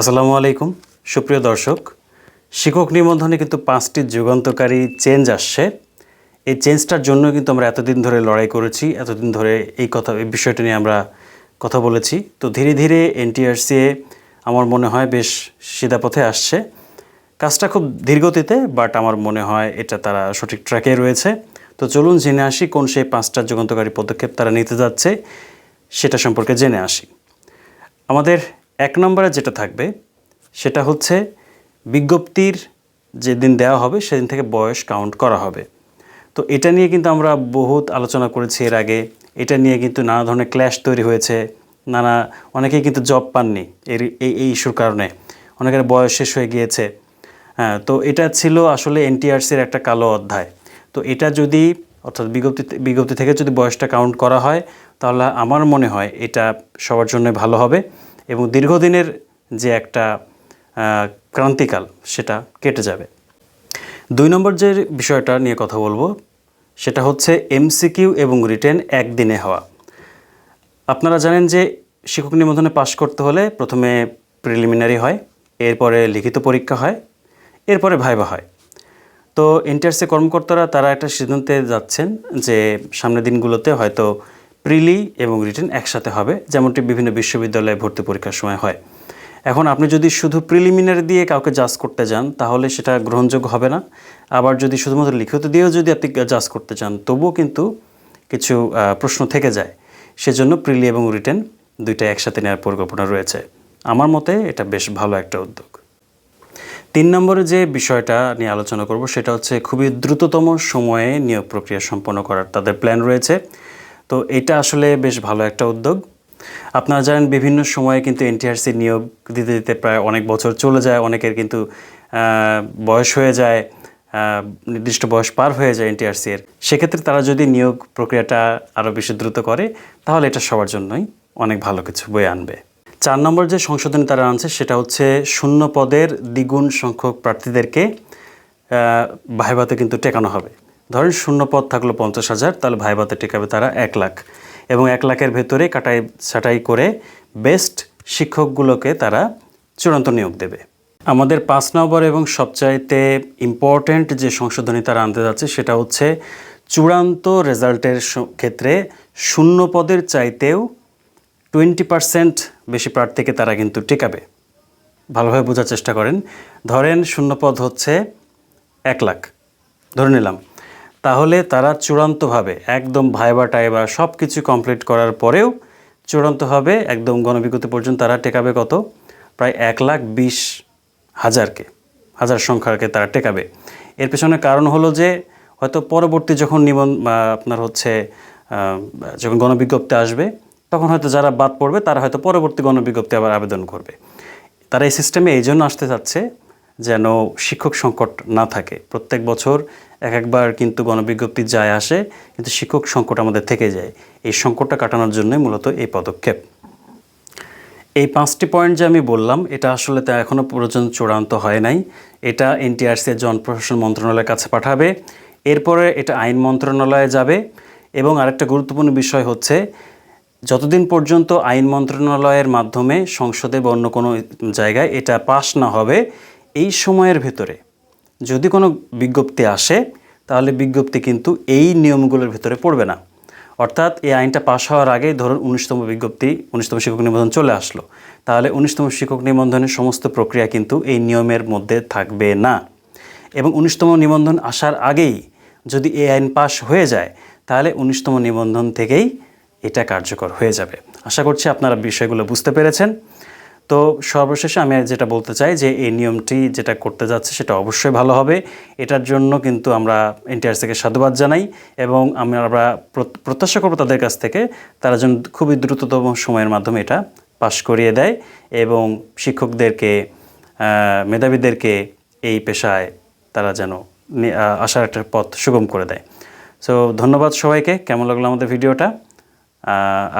আসসালামু আলাইকুম। সুপ্রিয় দর্শক শিক্ষক নিবন্ধনে কিন্তু পাঁচটি যুগান্তকারী চেঞ্জ আসছে। এই চেঞ্জটার জন্য কিন্তু আমরা এতদিন ধরে লড়াই করেছি, এতদিন ধরে এই কথা, এই বিষয়টা নিয়ে আমরা কথা বলেছি। তো ধীরে ধীরে এনটিআরসিএ আমার মনে হয় বেশ সিধা পথে আসছে। কাজটা খুব ধীরগতিতে বাট আমার মনে হয় এটা তারা সঠিক ট্র্যাকে রয়েছে। তো চলুন জেনে আসি কোন সেই পাঁচটা যুগান্তকারী পদক্ষেপ তারা নিতে যাচ্ছে, সেটা সম্পর্কে জেনে আসি। আমাদের এক নম্বরে যেটা থাকবে, সেটা হচ্ছে বিজ্ঞপ্তির যেদিন দেওয়া হবে, সেদিন থেকে বয়স কাউন্ট করা হবে। তো এটা নিয়ে কিন্তু আমরা বহুত আলোচনা করেছি এর আগে। এটা নিয়ে কিন্তু নানা ধরনের ক্ল্যাশ তৈরি হয়েছে। নানা, অনেকেই কিন্তু জব পাননি এর, এই এই ইস্যুর কারণে। অনেকের বয়স শেষ হয়ে গিয়েছে। হ্যাঁ তো এটা ছিল আসলে এনটিআরসির একটা কালো অধ্যায়। তো এটা যদি, অর্থাৎ বিজ্ঞপ্তি বিজ্ঞপ্তি থেকে যদি বয়সটা কাউন্ট করা হয়, তাহলে আমার মনে হয় এটা সবার জন্য ভালো হবে। এবং দীর্ঘদিনের যে একটা ক্রান্তিকাল সেটা কেটে যাবে। দুই নম্বর যে বিষয়টা নিয়ে কথা বলব, সেটা হচ্ছে এমসিকিউ এবং রিটেন একদিনে হওয়া। আপনারা জানেন যে শিক্ষক নিবন্ধনে পাশ করতে হলে প্রথমে প্রিলিমিনারি হয়, এরপরে লিখিত পরীক্ষা হয়, এরপরে ভাইবা হয়। তো এনটিআরসি কর্মকর্তারা তারা একটা সিদ্ধান্তে যাচ্ছেন যে সামনের দিনগুলোতে হয়তো প্রিলি এবং রিটেন একসাথে হবে, যেমনটি বিভিন্ন বিশ্ববিদ্যালয়ে ভর্তি পরীক্ষার সময় হয়। এখন আপনি যদি শুধু প্রিলিমিনারি দিয়ে কাউকে জাজ করতে যান, তাহলে সেটা গ্রহণযোগ্য হবে না। আবার যদি শুধুমাত্র লিখিত দিয়েও যদি আপনি জাজ করতে চান তবুও কিন্তু কিছু প্রশ্ন থেকে যায়। সেজন্য প্রিলি এবং রিটেন দুইটা একসাথে নেওয়ার পরিকল্পনা রয়েছে। আমার মতে এটা বেশ ভালো একটা উদ্যোগ। তিন নম্বরে যে বিষয়টা নিয়ে আলোচনা করব, সেটা হচ্ছে খুবই দ্রুততম সময়ে নিয়োগ প্রক্রিয়া সম্পন্ন করার। তাদের প্ল্যান রয়েছে। তো এটা আসলে বেশ ভালো একটা উদ্যোগ। আপনারা জানেন বিভিন্ন সময়ে কিন্তু এনটিআরসি নিয়োগ দিতে দিতে প্রায় অনেক বছর চলে যায়, অনেকের কিন্তু বয়স হয়ে যায় নির্দিষ্ট বয়স পার হয়ে যায় এনটিআরসি এর। সেক্ষেত্রে তারা যদি নিয়োগ প্রক্রিয়াটা আরও বেশি দ্রুত করে, তাহলে এটা সবার জন্যই অনেক ভালো কিছু বয়ে আনবে। চার নম্বর যে সংশোধনী তারা আনছে, সেটা হচ্ছে শূন্য পদের দ্বিগুণ সংখ্যক প্রার্থীদেরকে ভাইভাতে কিন্তু টেকানো হবে। ধরেন শূন্য পদ থাকল পঞ্চাশ হাজার, তাহলে ভাইভাতে টেকাবে তারা এক লাখ। এবং এক লাখের ভেতরে কাটাই ছাটাই করে বেস্ট শিক্ষকগুলোকে তারা চূড়ান্ত নিয়োগ দেবে। আমাদের পাঁচ নম্বর এবং সবচাইতে ইম্পর্ট্যান্ট যে সংশোধনী তারা আনতে যাচ্ছে, সেটা হচ্ছে চূড়ান্ত রেজাল্টের ক্ষেত্রে শূন্য পদের চাইতেও টোয়েন্টি পার্সেন্ট বেশি প্রার্থীকে তারা কিন্তু টেকাবে। ভালোভাবে বোঝার চেষ্টা করেন। ধরেন শূন্যপদ হচ্ছে এক লাখ। ধরে নিলাম। তাহলে তারা চূড়ান্তভাবে একদম ভাইবা টাইবা সব কিছু কমপ্লিট করার পরেও চূড়ান্তভাবে একদম গণবিজ্ঞপ্তি পর্যন্ত তারা টেকাবে কত? প্রায় এক লাখ বিশ হাজারকে, হাজার সংখ্যাকে তারা টেকাবে। এর পেছনে কারণ হলো যে, হয়তো পরবর্তী যখন নিবন আপনার হচ্ছে যখন গণবিজ্ঞপ্তি আসবে, তখন হয়তো যারা বাদ পড়বে, তারা হয়তো পরবর্তী গণবিজ্ঞপ্তি আবার আবেদন করবে। তারা এই সিস্টেমে এই জন্য আসতে চাচ্ছে যেন শিক্ষক সংকট না থাকে। প্রত্যেক বছর এক একবার কিন্তু গণবিজ্ঞপ্তি যায় আসে, কিন্তু শিক্ষক সংকট আমাদের থেকে যায়। এই সংকটটা কাটানোর জন্যই মূলত এই পদক্ষেপ। এই পাঁচটি পয়েন্ট যে আমি বললাম, এটা আসলে তা এখনও পর্যন্ত চূড়ান্ত হয় নাই। এটা এনটিআরসি জনপ্রশাসন মন্ত্রণালয়ের কাছে পাঠাবে। এরপরে এটা আইন মন্ত্রণালয়ে যাবে। এবং আরেকটা গুরুত্বপূর্ণ বিষয় হচ্ছে, যতদিন পর্যন্ত আইন মন্ত্রণালয়ের মাধ্যমে সংসদে বা অন্য কোনো জায়গায় এটা পাশ না হবে, এই সময়ের ভেতরে যদি কোনো বিজ্ঞপ্তি আসে, তাহলে বিজ্ঞপ্তি কিন্তু এই নিয়মগুলোর ভিতরে পড়বে না। অর্থাৎ এই আইনটা পাশ হওয়ার আগেই ধরুন উনিশতম বিজ্ঞপ্তি, উনিশতম শিক্ষক নিবন্ধন চলে আসলো। তাহলে উনিশতম শিক্ষক নিবন্ধনের সমস্ত প্রক্রিয়া কিন্তু এই নিয়মের মধ্যে থাকবে না। এবং উনিশতম নিবন্ধন আসার আগেই যদি এই আইন পাশ হয়ে যায়, তাহলে উনিশতম নিবন্ধন থেকেই এটা কার্যকর হয়ে যাবে। আশা করছি আপনারা বিষয়গুলো বুঝতে পেরেছেন। তো সর্বশেষে আমি যেটা বলতে চাই যে এই নিয়মটি যেটা করতে যাচ্ছে সেটা অবশ্যই ভালো হবে। এটার জন্য কিন্তু আমরা এনটিআর থেকে সাধুবাদ জানাই এবং আমরা প্রত- প্রত্যাশা করব তাদের কাছ থেকে তারা যেন খুবই দ্রুততম সময়ের মাধ্যমে এটা পাশ করিয়ে দেয় এবং শিক্ষকদেরকে মেধাবীদেরকে এই পেশায় তারা যেন আসার একটা পথ সুগম করে দেয়। সো ধন্যবাদ সবাইকে। কেমন লাগল আমাদের ভিডিওটা?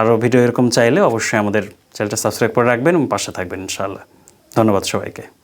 আরও ভিডিও এরকম চাইলে অবশ্যই আমাদের চ্যানেলটা সাবস্ক্রাইব করে রাখবেন এবং পাশে থাকবেন ইনশাআল্লাহ। ধন্যবাদ সবাইকে।